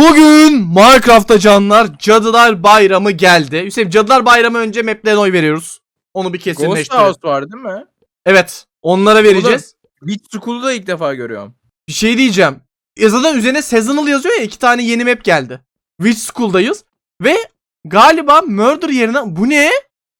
Bugün Minecraft'ta canlar Cadılar Bayramı geldi. Hüseyin Cadılar Bayramı önce maplerine oy veriyoruz. Onu bir Ghost kesinleştirelim. House var değil mi? Evet. Onlara vereceğiz. Beach School'u da ilk defa görüyorum. Bir şey diyeceğim. Ya zaten üzerine seasonal yazıyor ya iki tane yeni map geldi. Witch School'dayız. Ve galiba Murder yerine bu ne?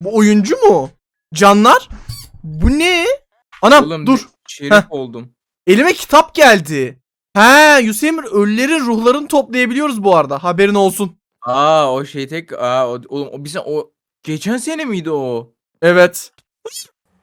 Bu oyuncu mu? Canlar? Bu ne? Anam Oğlum, dur. Şerif Heh. oldum. Elime kitap geldi. He Hüseyin ölülerin ruhlarını toplayabiliyoruz bu arada. Haberin olsun. Aa o şey tek aa o, oğlum o bizim o geçen sene miydi o? Evet.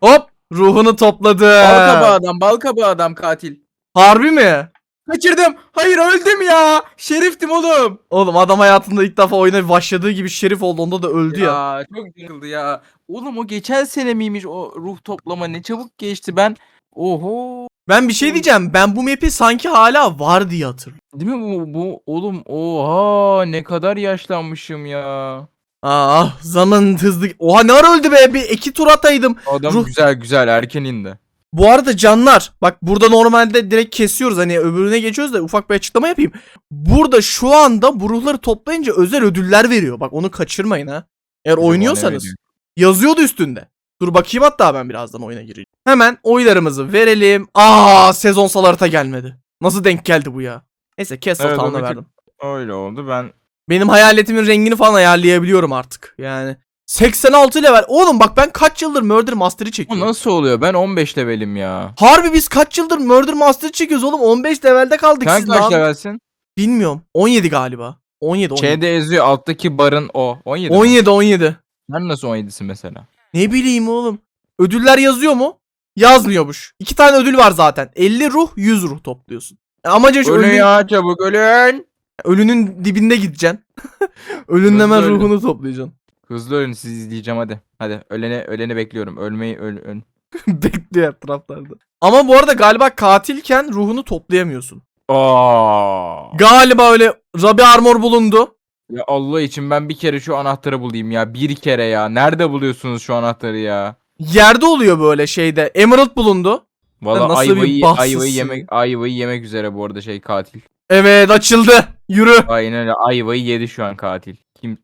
Hop ruhunu topladı. Bal kabağı adam, bal kabağı adam katil. Harbi mi? Kaçırdım. Hayır öldüm ya. Şeriftim oğlum. Oğlum adam hayatında ilk defa oyuna başladığı gibi şerif oldu. Onda da öldü ya. Ya çok yıkıldı ya. Oğlum o geçen sene miymiş o ruh toplama ne çabuk geçti ben. Oho. Ben bir şey diyeceğim. Ben bu map'i sanki hala var diye hatırlıyorum. Değil mi bu, bu oğlum oha ne kadar yaşlanmışım ya. Ah zaman hızlı. Oha ne ara öldü be? Bir iki tur ataydım. Adam Ruh- güzel güzel erken indi. Bu arada canlar bak burada normalde direkt kesiyoruz hani öbürüne geçiyoruz da ufak bir açıklama yapayım. Burada şu anda bu ruhları toplayınca özel ödüller veriyor. Bak onu kaçırmayın ha. Eğer Acaba ne oynuyorsanız. veriyor? Yazıyordu üstünde. Dur bakayım hatta ben birazdan oyuna gireyim. Hemen oylarımızı verelim. Aa sezonsal harita gelmedi. Nasıl denk geldi bu ya? Neyse Castle Evet, o Town'a verdim. Öyle oldu ben. Benim hayaletimin rengini falan ayarlayabiliyorum artık. Yani 86 level. Oğlum bak ben kaç yıldır Murder Master'ı çekiyorum. nasıl oluyor? Ben 15 levelim ya. Harbi biz kaç yıldır Murder Master'ı çekiyoruz oğlum. 15 levelde kaldık Sen siz kaç lan. levelsin? Bilmiyorum. 17 galiba. 17 17. Şeyde yazıyor alttaki barın o. 17. mi? 17 17. Sen nasıl 17'sin mesela? Ne bileyim oğlum. Ödüller yazıyor mu? Yazmıyormuş. İki tane ödül var zaten. 50 ruh 100 ruh topluyorsun. E, Amacı şu Ölün ölünün, ya çabuk ölün. ölünün dibinde gideceksin. Ölünün hemen ölün. ruhunu toplayacaksın. Hızlı ölün sizi izleyeceğim hadi. Hadi öleni öleni bekliyorum. Ölmeyi öl öl. Bekliyor etraflarda. Ama bu arada galiba katilken ruhunu toplayamıyorsun. Aa. Galiba öyle Rabi Armor bulundu. Ya Allah için ben bir kere şu anahtarı bulayım ya. Bir kere ya. Nerede buluyorsunuz şu anahtarı ya? Yerde oluyor böyle şeyde. Emerald bulundu. Valla nasıl bir ayvayı, bahtsızsın ayvayı yemek ayvayı yemek üzere bu arada şey katil. Evet açıldı. Yürü. Aynen öyle ayvayı yedi şu an katil. Kim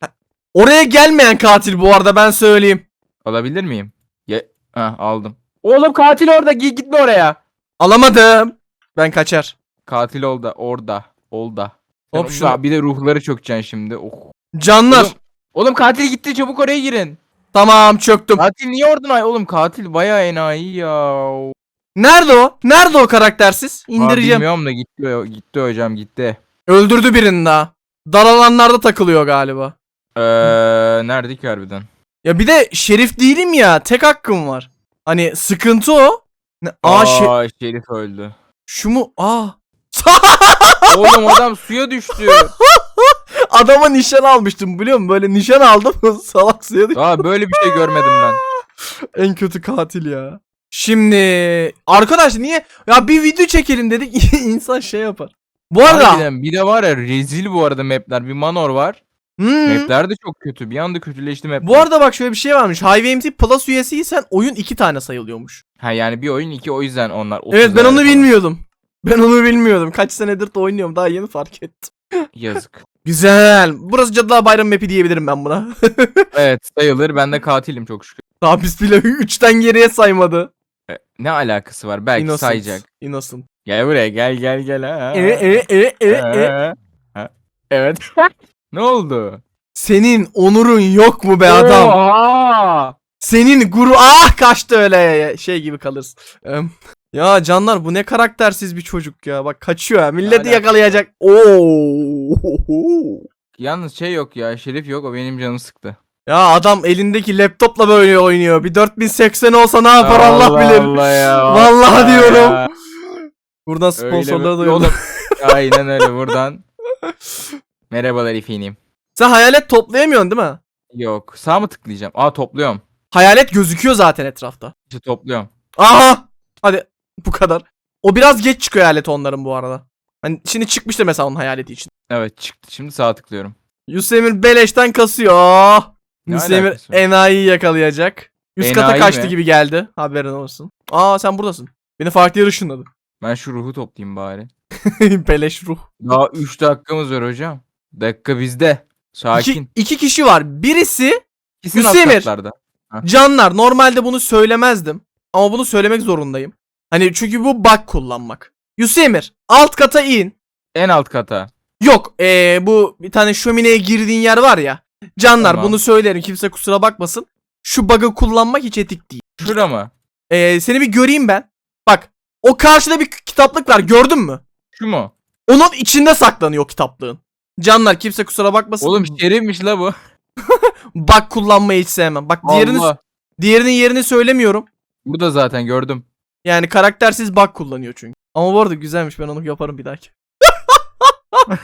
Oraya gelmeyen katil bu arada ben söyleyeyim. alabilir miyim? Ye ha, aldım. Oğlum katil orada gi- gitme oraya. Alamadım. Ben kaçar. Katil olda orada. Olda. Hop şunu. Bir de ruhları çökeceksin şimdi. Oh. Canlar. Oğlum, oğlum katil gitti çabuk oraya girin. Tamam çöktüm. Katil niye oradan ay oğlum katil bayağı enayi ya. Nerede o? Nerede o karaktersiz? Aa, İndireceğim. bilmiyorum da gitti gitti hocam gitti. Öldürdü birini daha. Dar alanlarda takılıyor galiba. Eee nerede ki harbiden? Ya bir de şerif değilim ya. Tek hakkım var. Hani sıkıntı o. Ne? Aa, şe- Aa Şerif öldü. şu mu? Aa. Oğlum adam suya düştü. Adama nişan almıştım biliyor musun? Böyle nişan aldım. Salak suya. Aa böyle bir şey görmedim ben. En kötü katil ya. Şimdi arkadaş niye ya bir video çekelim dedik insan şey yapar. Bu arada Harbiden bir de var ya rezil bu arada mapler. Bir manor var. Hmm. Mapler de çok kötü. Bir anda kötüleşti mapler. bu arada bak şöyle bir şey varmış. HiveMT Plus üyesiysen oyun iki tane sayılıyormuş. Ha yani bir oyun iki o yüzden onlar. 30 Evet ben onu falan. bilmiyordum. Ben onu bilmiyordum. Kaç senedir de oynuyorum. Daha yeni fark ettim. Yazık. Güzel. Burası Cadılar Bayramı map'i diyebilirim ben buna. evet sayılır. Ben de katilim çok şükür. Daha bismillah 3'ten geriye saymadı. E, Ne alakası var? Belki Innocent. sayacak. Innocent. Gel buraya gel gel gel ha. E, e, e, e, e. Ha. Ha. Evet. ne oldu? Senin onurun yok mu be adam? Oha! Senin guru ah kaçtı öyle şey gibi kalırsın. Em, ya canlar bu ne karaktersiz bir çocuk ya. Bak kaçıyor ha. Milleti alakası yakalayacak. Oo. Yalnız şey yok ya. Şerif yok. O benim canımı sıktı. Ya adam elindeki laptopla böyle oynuyor. Bir 4080 olsa ne yapar Allah, bilir. Allah ya. Vallahi Allah diyorum. Buradan Öyle sponsorlara mi? da yolla. Oğlum, Aynen öyle buradan. Merhabalar efendim. Sen hayalet toplayamıyorsun değil mi? Yok. Sağ mı tıklayacağım? Aa topluyorum. Hayalet gözüküyor zaten etrafta. İşte topluyorum. Aha! Hadi bu kadar. O biraz geç çıkıyor hayalet onların bu arada. Hani şimdi çıkmıştır mesela onun hayaleti için. Evet çıktı. Şimdi sağ tıklıyorum. Yusemir beleşten kasıyor. Ne Yusemir alakası var? enayi yakalayacak. Üst kata Enayi kaçtı mi? gibi geldi. Haberin olsun. Aa sen buradasın. Beni farklı yere ışınladı. Ben şu ruhu toplayayım bari. Beleş ruh. Daha 3 dakikamız var hocam. Dakika bizde. Sakin. İki, iki kişi var. Birisi alt Hüseyin. katlarda. Canlar. Normalde bunu söylemezdim. Ama bunu söylemek zorundayım. Hani çünkü bu bug kullanmak. Yusemir alt kata in. En alt kata. Yok ee, bu bir tane şömineye girdiğin yer var ya. Canlar Tamam. bunu söylerim kimse kusura bakmasın. Şu bug'ı kullanmak hiç etik değil. Şura mı? Ee, seni bir göreyim ben. Bak o karşıda bir kitaplık var gördün mü? Şu mu? Onun içinde saklanıyor o kitaplığın. Canlar kimse kusura bakmasın. Oğlum şerifmiş la bu. Bug kullanmayı hiç sevmem. Bak diğerini, Allah. diğerinin yerini söylemiyorum. Burada zaten gördüm. Yani karaktersiz bug kullanıyor çünkü. Ama bu arada güzelmiş ben onu yaparım bir dahaki.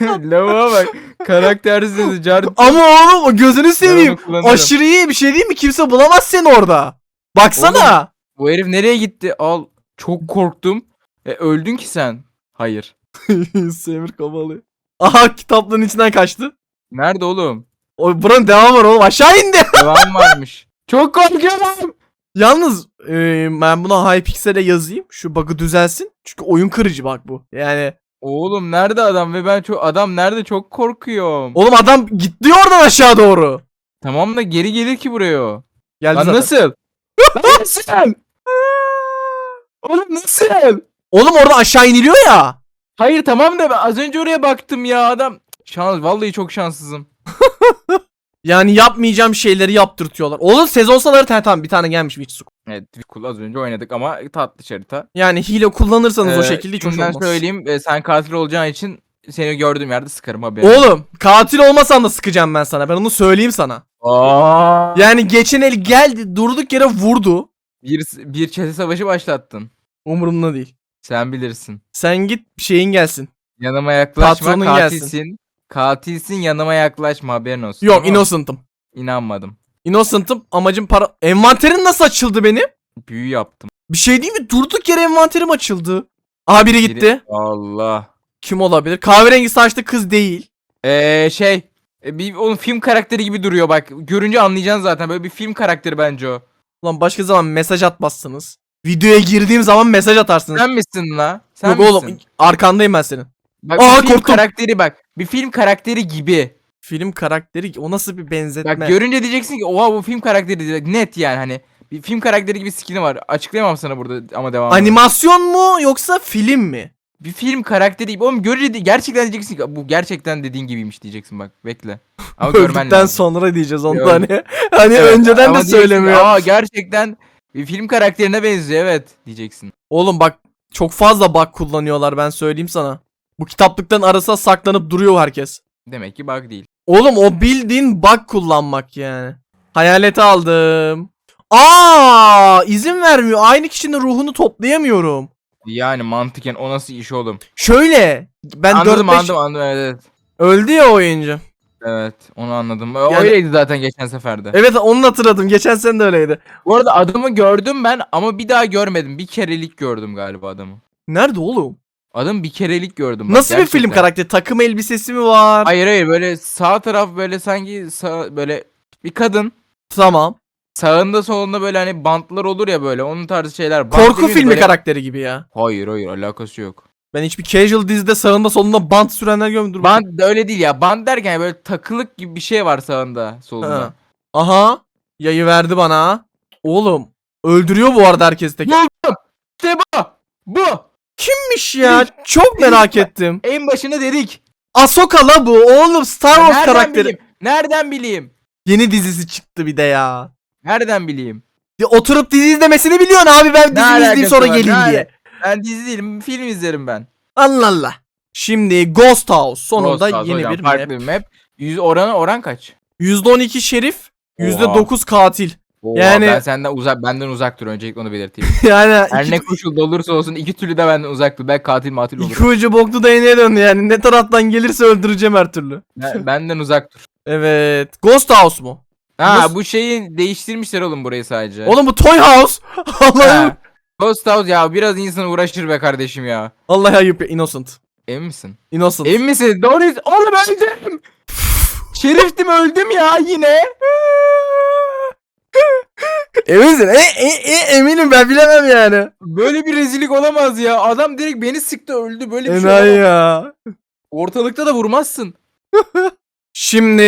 Lavuğa bak. Karaktersiz car. Ama oğlum o gözünü seveyim. kullanırım. Aşırı iyi bir şey değil mi? Kimse bulamaz seni orada. Baksana. Bu herif nereye gitti? Al. Çok korktum. E, öldün ki sen. Hayır. Semir kafalı. Aha kitaplığın içinden kaçtı. Nerede oğlum? O buranın devamı var oğlum aşağı indi. Devam varmış. Çok korkuyorum. Yalnız e, ben buna Hypixel'e yazayım. Şu bug'ı düzelsin. Çünkü oyun kırıcı bak bu. Yani Oğlum nerede adam ve ben çok adam nerede çok korkuyorum. oğlum adam gitti oradan aşağı doğru. Tamam da geri gelir ki buraya o. Geldi Lan zaten. nasıl? Lan nasıl? Oğlum nasıl? Oğlum orada aşağı iniliyor ya. Hayır tamam da ben az önce oraya baktım ya adam. Şans vallahi çok şanssızım. Yani yapmayacağım şeyleri yaptırtıyorlar. Oğlum sezonsaları ta- tamam bir tane gelmiş Witch Evet Cool az önce oynadık ama tatlı harita. Yani hile kullanırsanız o Ee, şekilde hiç hoş olmaz. söyleyeyim e, sen katil olacağın için seni gördüğüm yerde sıkarım haberin. Oğlum katil olmasan da sıkacağım ben sana. Ben onu söyleyeyim sana. Aa. Yani geçen el geldi durduk yere vurdu. Bir, bir çete savaşı başlattın. Umurumda değil. Sen bilirsin. Sen git şeyin gelsin. Yanıma yaklaşma Patronun katilsin. Katilsin yanıma yaklaşma haberin olsun. Yok tamam innocent'ım. İnanmadım. Innocent'ım amacım para... Envanterin nasıl açıldı benim? Büyü yaptım. Bir şey değil mi? Durduk yere envanterim açıldı. Aha biri gitti. Biri- Allah. Kim olabilir? Kahverengi saçlı kız değil. Ee şey e, bir onun film karakteri gibi duruyor bak. Görünce anlayacaksın zaten. Böyle bir film karakteri bence o. Ulan başka zaman mesaj atmazsınız. Videoya girdiğim zaman mesaj atarsınız. Sen misin la? Sen Yok misin? oğlum arkandayım ben senin. Bak Aa, korktum. karakteri bak. Bir film karakteri gibi. Film karakteri o nasıl bir benzetme? Bak görünce diyeceksin ki oha bu film karakteri diyecek. Net yani hani. Bir film karakteri gibi skill'i var. Açıklayamam sana burada ama devam. Animasyon mu yoksa film mi? Bir film karakteri gibi. Oğlum görünce gerçekten diyeceksin ki bu gerçekten dediğin gibiymiş diyeceksin bak. Bekle. Ama görmen Öldükten lazım. sonra diyeceğiz da hani. Hani Evet, önceden ama de diyeceksin ki, söylemiyor. Aa gerçekten bir film karakterine benziyor evet diyeceksin. Oğlum bak çok fazla bug kullanıyorlar ben söyleyeyim sana. Bu kitaplıktan arasına saklanıp duruyor herkes. Demek ki bug değil. Oğlum o bildiğin bug kullanmak yani. Hayaleti aldım. Aa izin vermiyor. Aynı kişinin ruhunu toplayamıyorum. Yani mantıken o nasıl iş oğlum? Şöyle ben anladım 4-5 anladım anladım evet, evet. öldü ya oyuncu. Evet onu anladım. Yani- Öyleydi zaten geçen seferde. Evet onu hatırladım. Geçen sene de öyleydi. Bu arada adamı gördüm ben ama bir daha görmedim. Bir kerelik gördüm galiba adamı. Nerede oğlum? Adamı bir kerelik gördüm. bak, Nasıl bir film gerçekten. karakteri? Takım elbisesi mi var? Hayır hayır böyle sağ taraf böyle sanki sağ, böyle bir kadın. Tamam. Sağında solunda böyle hani bantlar olur ya böyle onun tarzı şeyler. Bant Korku filmi böyle- karakteri gibi ya. Hayır hayır alakası yok. Ben hiçbir casual dizide sağında solunda bant sürenler görmedim. Bant öyle değil ya. Bant derken böyle takılık gibi bir şey var sağında solunda. Ha. Aha. Yayı verdi bana. Oğlum. Öldürüyor bu arada herkes tek. İşte bu. Bu. Kimmiş ya? Çok merak ettim. En başını dedik. Ahsoka la bu. Oğlum Star Wars Nereden karakteri. bileyim? Nereden bileyim? Yeni dizisi çıktı bir de ya. Nereden bileyim? Ya oturup dizi izlemesini biliyorsun abi ben Ne dizi izleyeyim alakası sonra var? geleyim diye. Ben dizi değilim. Film izlerim ben. Allah Allah. Şimdi Ghost House sonunda Ghost House yeni hocam, bir farklı map. bir map. Yüz oranı oran kaç? %12 şerif, Oha. %9 katil. Yani- ben senden uzak benden uzak dur öncelikle onu belirteyim. Yani Her iki, ne koşulda olursa olsun iki türlü de benden uzak dur. Ben katil matil iki olurum. ucu boklu değneğe döndü yani. Ne taraftan gelirse öldüreceğim her türlü. Ben- benden uzak dur. Evet. Ghost House mu? Ha Nasıl- bu şeyi değiştirmişler oğlum burayı sadece. Oğlum bu Toy House. Allah'ım. Ghost House ya biraz insan uğraşır be kardeşim ya. Vallahi ayıp ya. Innocent. Emin misin? Innocent. Emin misin? Doğru. Oğlum öldüm. Şeriftim öldüm ya yine. Eminsin. E, e, e, eminim ben bilemem yani. Böyle bir rezillik olamaz ya. Adam direkt beni sıktı öldü. Böyle bir şey Enayi olamaz. ya. Ortalıkta da vurmazsın. Şimdi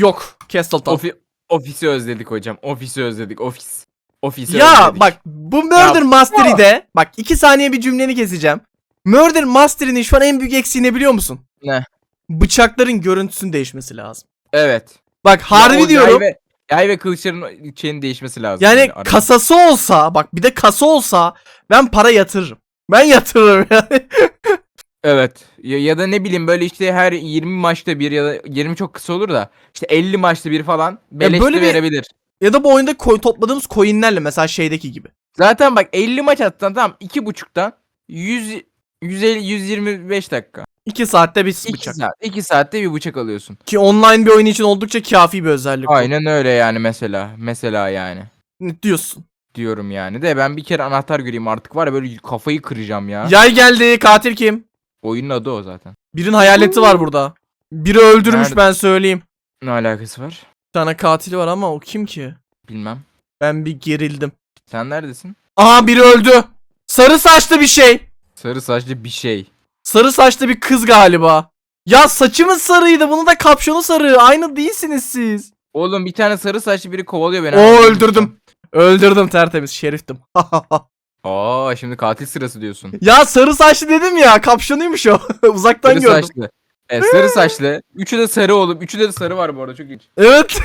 yok. Castleton. Ofi ofisi özledik hocam. Ofisi özledik. Ofis. Ofisi Ya özledik. bak bu Murder Mastery'de bak iki saniye bir cümleni keseceğim. Murder Mastery'nin şu an en büyük eksiği ne biliyor musun? Ne? Bıçakların görüntüsünün değişmesi lazım. Evet. Bak harbi Ya o diyorum. Yay ve, yay ve kılıçların şeyinin değişmesi lazım. Yani arada. kasası olsa bak bir de kasa olsa ben para yatırırım. Ben yatırırım yani. Evet. Ya, ya da ne bileyim böyle işte her 20 maçta bir ya da 20 çok kısa olur da işte 50 maçta bir falan beleşte böyle bir- verebilir. ya da bu oyunda koy, topladığımız coinlerle mesela şeydeki gibi. Zaten bak 50 maç atsan tamam 2.5'tan 100 150 125 dakika. 2 saatte bir 2 bıçak. saat. 2 saatte bir bıçak alıyorsun. Ki online bir oyun için oldukça kafi bir özellik. bu. Aynen öyle yani mesela. Mesela yani. Ne diyorsun? Diyorum yani de ben bir kere anahtar göreyim artık var ya böyle kafayı kıracağım ya. Yay geldi. Katil kim? Oyunun adı o zaten. Birinin hayaleti var burada. Biri öldürmüş Nerede? ben söyleyeyim. Ne alakası var? Bir tane katil var ama o kim ki? Bilmem. Ben bir gerildim. Sen neredesin? Aha biri öldü. Sarı saçlı bir şey. Sarı saçlı bir şey. Sarı saçlı bir kız galiba. Ya saçımız sarıydı. Bunun da kapşonu sarı. Aynı değilsiniz siz. Oğlum bir tane sarı saçlı biri kovalıyor beni. Oo öldürdüm. Öldürdüm tertemiz. Şeriftim. Aa şimdi katil sırası diyorsun. ya sarı saçlı dedim ya. Kapşonuymuş o. Uzaktan Sarı gördüm. saçlı. Evet sarı saçlı. Üçü de sarı oğlum. Üçü de sarı var bu arada çok ilginç. Evet.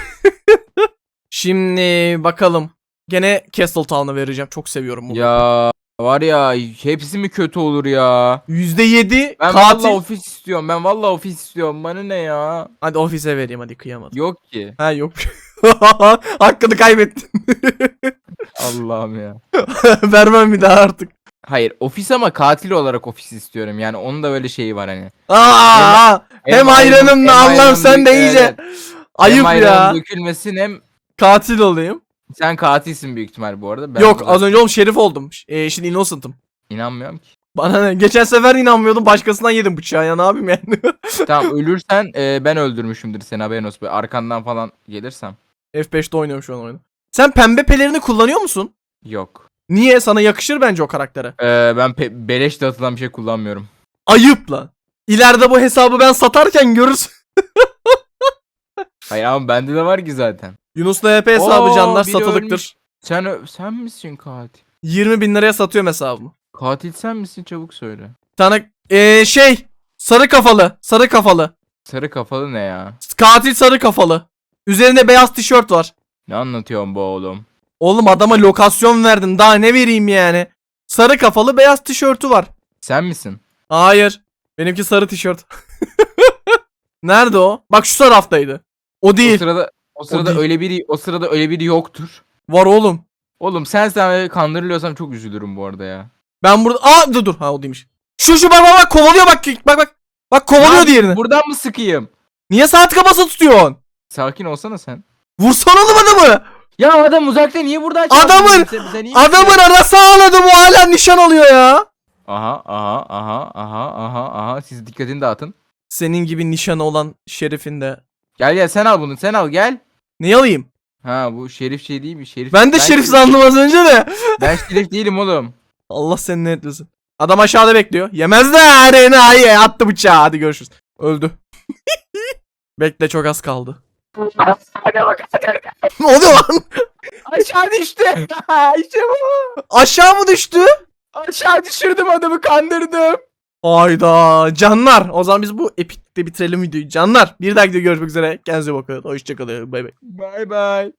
Şimdi bakalım. Gene Castle Town'a vereceğim. Çok seviyorum bunu. Ya var ya hepsi mi kötü olur ya? %7 Ben katil. vallahi ofis istiyorum. Ben vallahi ofis istiyorum. Bana ne ya? Hadi ofise vereyim hadi kıyamadım. Yok ki. Ha yok. Hakkını kaybettin. Allah'ım ya. Vermem bir daha artık. Hayır ofis ama katil olarak ofis istiyorum. Yani onun da böyle şeyi var hani. Aa, hem, hayranım da Allah'ım sen de iyice. Ayıp hem hayranım ya. dökülmesin hem Katil olayım. Sen katilsin büyük ihtimal bu arada. Ben Yok az önce oğlum şerif oldum. Ee, şimdi innocent'ım. inanmıyorum ki. Bana ne? Geçen sefer inanmıyordum başkasından yedim bıçağı ya ne yapayım yani. tamam ölürsen e, ben öldürmüşümdür seni haberin olsun. Böyle Arkandan falan gelirsem. F5'te oynuyorum şu an oyunu. Sen pembe pelerini kullanıyor musun? Yok. Niye? Sana yakışır bence o karaktere. E, ben pe- beleş dağıtılan bir şey kullanmıyorum. Ayıp lan. İleride bu hesabı ben satarken görürsün. Hayır ama bende de var ki zaten. Yunus'la HP hesabı Oo, canlar biri satılıktır. ölmüş. Sen ö- sen misin katil? 20 bin liraya satıyorum hesabımı. Katil sen misin çabuk söyle. Bir tane ee, şey sarı kafalı sarı kafalı. Sarı kafalı ne ya? Katil sarı kafalı. Üzerinde beyaz tişört var. Ne anlatıyorsun bu oğlum? Oğlum adama lokasyon verdim daha ne vereyim yani. Sarı kafalı beyaz tişörtü var. Sen misin? Hayır. Benimki sarı tişört. Nerede o? Bak şu taraftaydı. O O değil. sırada o sırada değil. öyle biri o sırada öyle biri yoktur. Var oğlum. Oğlum sen sen kandırılıyorsam çok üzülürüm bu arada ya. Ben burada... Aa dur dur. Ha o değilmiş. Şu şu bak bak bak kovalıyor bak. Bak bak. Bak kovalıyor Lan, diğerini. Buradan mı sıkayım? Niye saat kafası tutuyorsun? Sakin olsana sen. Vursana oğlum adamı. Ya adam uzakta niye buradan Adamın- Sen, sen? Adamın arası ağladı bu hala nişan alıyor ya. Aha aha aha aha aha aha siz dikkatini dağıtın. Senin gibi nişanı olan şerifin de. Gel gel sen al bunu sen al gel. Neyi alayım? Ha bu şerif şey değil mi? Şerif. Ben de şerif sandım az önce de. Ben şerif değilim oğlum. Allah seni ne etmesin. Adam aşağıda bekliyor. Yemez de arenayı attı bıçağı. Hadi görüşürüz. Öldü. Bekle çok az kaldı. ne oluyor lan? Aşağı düştü. işte bu. Aşağı mı düştü? Aşağı düşürdüm adamı kandırdım. Hayda. Canlar. O zaman biz bu epikte bitirelim videoyu. Canlar. Bir dahaki görüşmek üzere. Kendinize bakın. Hoşçakalın. Bay bay. Bye bye.